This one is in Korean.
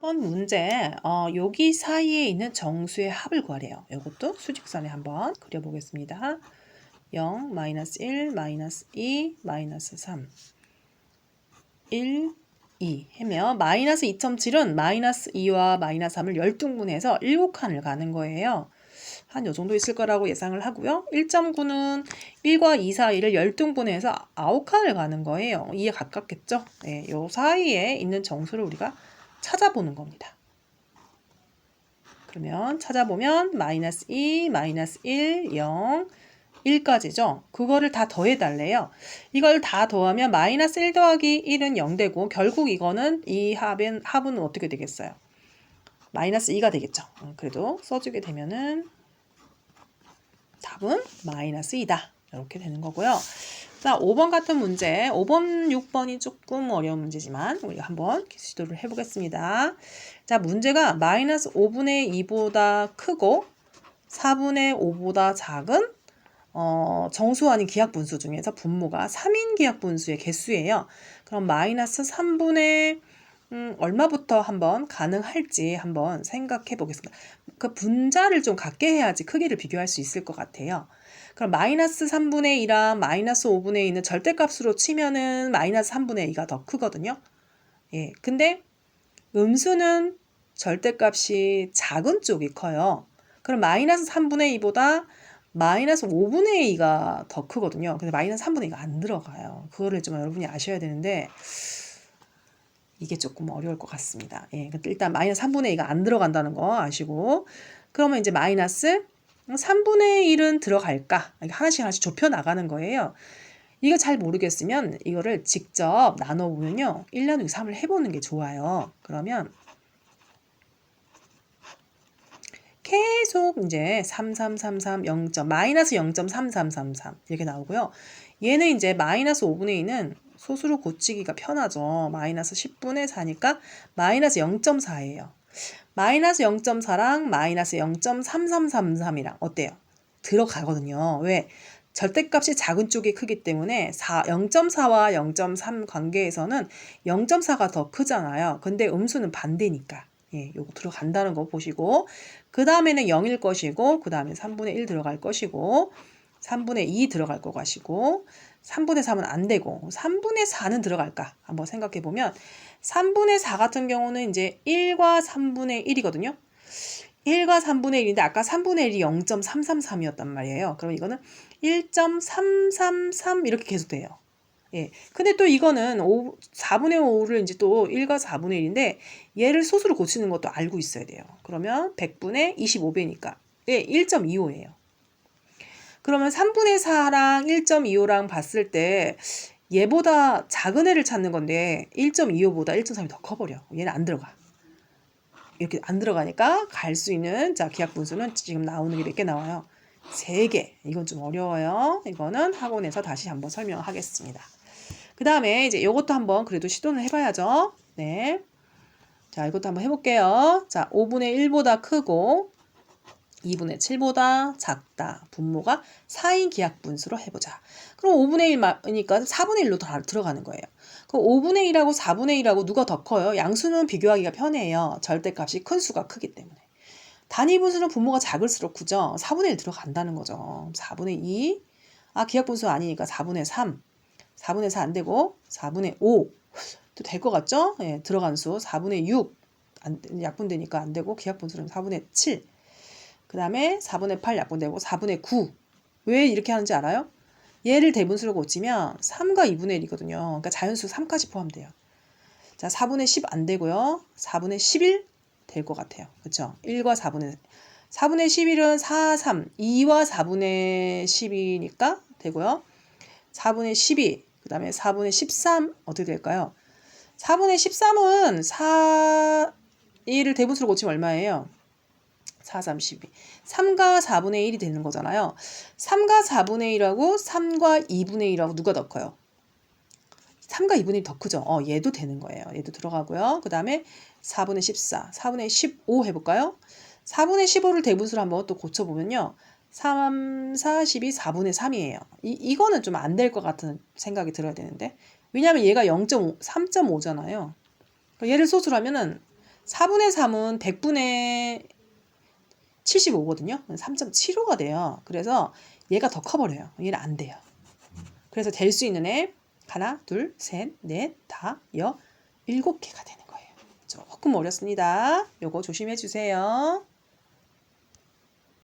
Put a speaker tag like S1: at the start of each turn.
S1: 번 문제, 어, 여기 사이에 있는 정수의 합을 구하래요. 이것도 수직선에 한번 그려보겠습니다. 0, 마이너스 1, 마이너스 2, 마이너스 3, 1, 2 하면 마이너스 2.7은 마이너스 2와 마이너스 3을 열등분해서 7칸을 가는 거예요. 한 요 정도 있을 거라고 예상을 하고요. 1.9는 1과 2 사이를 열등분해서 9칸을 가는 거예요. 2에 가깝겠죠? 네, 요 사이에 있는 정수를 우리가 찾아보는 겁니다. 그러면 찾아보면 마이너스 2, 마이너스 1, 0, 1까지죠. 그거를 다 더해달래요. 이걸 다 더하면 마이너스 1 더하기 1은 0 되고 결국 이거는 이 합은, 합은 어떻게 되겠어요? 마이너스 2가 되겠죠. 음, 그래도 써주게 되면은 답은 마이너스 2다. 이렇게 되는 거고요. 자, 5번 같은 문제. 5번, 6번이 조금 어려운 문제지만 우리가 한번 시도를 해보겠습니다. 자, 문제가 마이너스 5분의 2보다 크고 4분의 5보다 작은 어, 정수 아닌 기하분수 중에서 분모가 3인 기하분수의 개수예요. 그럼 마이너스 3분의 음, 얼마부터 한번 가능할지 한번 생각해 보겠습니다. 그 분자를 좀 같게 해야지 크기를 비교할 수 있을 것 같아요. 그럼 마이너스 3분의 2랑 마이너스 5분의 2는 절대값으로 치면은 마이너스 3분의 2가 더 크거든요. 예. 근데 음수는 절대값이 작은 쪽이 커요. 그럼 마이너스 3분의 2보다 마이너스 5분의 2가 더 크거든요. 근데 마이너스 3분의 2가 안 들어가요. 그거를 좀 여러분이 아셔야 되는데 이게 조금 어려울 것 같습니다. 예, 일단 마이너스 3분의 2가 안 들어간다는 거 아시고 그러면 이제 마이너스 3분의 1은 들어갈까? 하나씩 하나씩 좁혀 나가는 거예요. 이거 잘 모르겠으면 이거를 직접 나눠보면요. 1 나누기 3을 해보는 게 좋아요. 그러면 계속 이제 3333 0. 마이너스 0.3333 이렇게 나오고요. 얘는 이제 마이너스 5분의 2는 소수로 고치기가 편하죠. 마이너스 10분의 4니까 마이너스 0.4예요. 마이너스 0.4랑 마이너스 0.3333이랑 어때요? 들어가거든요. 왜? 절대값이 작은 쪽이 크기 때문에 4, 0.4와 0.3 관계에서는 0.4가 더 크잖아요. 근데 음수는 반대니까. 예, 요거 들어간다는 거 보시고 그 다음에는 0일 것이고 그 다음에 3분의 1 들어갈 것이고 3분의 2 들어갈 거 가시고 3분의 3은 안 되고 3분의 4는 들어갈까 한번 생각해 보면 3분의 4 같은 경우는 이제 1과 3분의 1이거든요. 1과 3분의 1인데 아까 3분의 1이 0.333이었단 말이에요. 그럼 이거는 1.333 이렇게 계속 돼요. 예. 근데 또 이거는 5, 4분의 5를 이제 또 1과 4분의 1인데 얘를 소수로 고치는 것도 알고 있어야 돼요. 그러면 100분의 25배니까 예, 1.25예요. 그러면 3분의 4랑 1.25랑 봤을 때 얘보다 작은 애를 찾는 건데 1.25보다 1.3이 더 커버려. 얘는 안 들어가. 이렇게 안 들어가니까 갈 수 있는 자 기하 분수는 지금 나오는 게 몇 개 나와요. 3개. 이건 좀 어려워요. 이거는 학원에서 다시 한번 설명하겠습니다. 그 다음에 이제 이것도 한번 그래도 시도는 해봐야죠. 네. 자, 이것도 한번 해볼게요. 자, 5분의 1보다 크고 2분의 7보다 작다. 분모가 4인 기하분수로 해보자. 그럼 5분의 1이니까 4분의 1로 다 들어가는 거예요. 그럼 5분의 1하고 4분의 1하고 누가 더 커요? 양수는 비교하기가 편해요. 절대값이 큰 수가 크기 때문에. 단위분수는 분모가 작을수록 크죠. 4분의 1 들어간다는 거죠. 4분의 2. 아, 기하분수 아니니까 4분의 3. 4분의 4 안 되고 4분의 5. 또 될 것 같죠? 예, 들어간 수 4분의 6. 안, 약분되니까 안 되고 기하분수는 4분의 7. 그 다음에 4분의 8 약분되고 4분의 9. 왜 이렇게 하는지 알아요? 얘를 대분수로 고치면 3과 2분의 1이거든요. 그러니까 자연수 3까지 포함돼요. 자, 4분의 10 안 되고요. 4분의 11 될 것 같아요. 그쵸? 1과 4분의 4분의 11은 4, 3, 2와 4분의 10이니까 되고요. 4분의 12, 그 다음에 4분의 13 어떻게 될까요? 4분의 13은 4, 1을 대분수로 고치면 얼마예요? 4, 3, 12. 3과 4분의 1이 되는 거잖아요. 3과 4분의 1하고 3과 2분의 1하고 누가 더 커요? 3과 2분의 1이 더 크죠? 어, 얘도 되는 거예요. 얘도 들어가고요. 그 다음에 4분의 14, 4분의 15 해볼까요? 4분의 15를 대분수로 한번 또 고쳐보면요. 3, 4, 12, 4분의 3이에요. 이, 이거는 좀 안 될 것 같은 생각이 들어야 되는데. 왜냐하면 얘가 0.5, 3.5잖아요. 얘를 소수로 하면은 4분의 3은 100분의 75거든요. 3.75가 돼요. 그래서 얘가 더 커버려요. 얘는 안 돼요. 그래서 될 수 있는 애 하나, 둘, 셋, 넷, 다, 여, 일곱 개가 되는 거예요. 조금 어렵습니다. 요거 조심해 주세요.